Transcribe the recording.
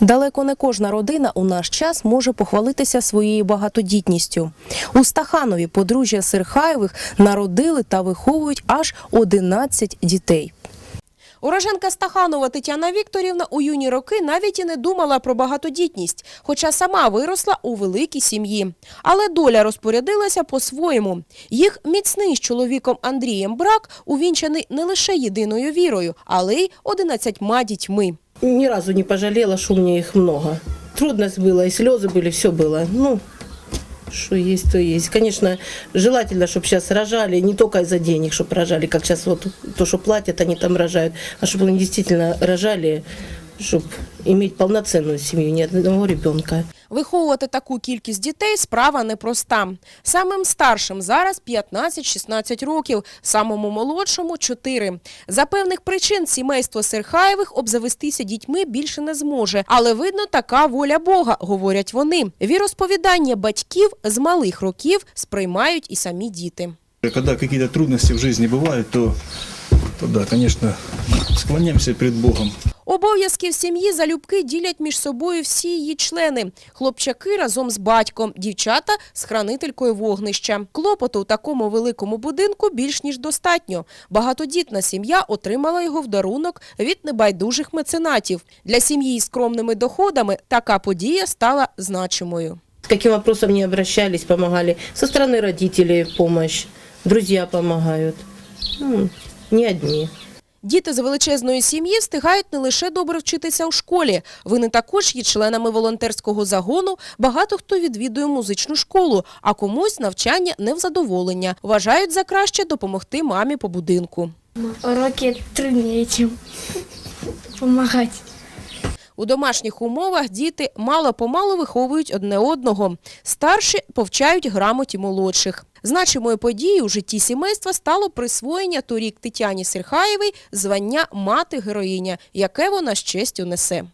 Далеко не кожна родина у наш час може похвалитися своєю багатодітністю. У Стаханові подружжя Серхаєвих народили та виховують аж 11 дітей. Уроженка Стаханова Тетяна Вікторівна у юні роки навіть і не думала про багатодітність, хоча сама виросла у великій сім'ї. Але доля розпорядилася по-своєму. Їх міцний з чоловіком Андрієм брак увінчаний не лише єдиною вірою, але й 11 дітьми. Ни разу не пожалела, что у меня их много. Трудность была, и слезы были, все было. Ну, что есть, то есть. Конечно, желательно, чтобы сейчас рожали, не только из-за денег, чтобы рожали, как сейчас вот то, что платят, они там рожают, а чтобы они действительно рожали, чтобы иметь полноценную семью, не одного ребенка. Виховувати таку кількість дітей справа непроста. Самим старшим зараз 15-16 років, самому молодшому 4. За певних причин сімейство Серхаєвих обзавестися дітьми більше не зможе. Але видно, така воля Бога, говорять вони. Віросповідання батьків з малих років сприймають і самі діти. Когда какие-то трудности в жизни бывают, то, то да, конечно, склоняемся перед Богом. Обов'язки в сім'ї залюбки ділять між собою всі її члени. Хлопчаки разом з батьком, дівчата з хранителькою вогнища. Клопоту у такому великому будинку більш ніж достатньо. Багатодітна сім'я отримала його в дарунок від небайдужих меценатів. Для сім'ї з скромними доходами така подія стала значимою. С каким вопросом не обращались, помогали. Со стороны родителей помощь, друзья помогают. Ну, не одни. Діти з величезної сім'ї встигають не лише добре вчитися у школі. Вони також є членами волонтерського загону. Багато хто відвідує музичну школу, а комусь навчання не в задоволення. Вважають за краще допомогти мамі по будинку. Уроки труднее, чем. У домашніх умовах діти мало-помалу виховують одне одного. Старші повчають грамоті молодших. Значимою подією у житті сімейства стало присвоєння торік Тетяні Серхаєвій звання мати-героїня, яке вона з честю несе.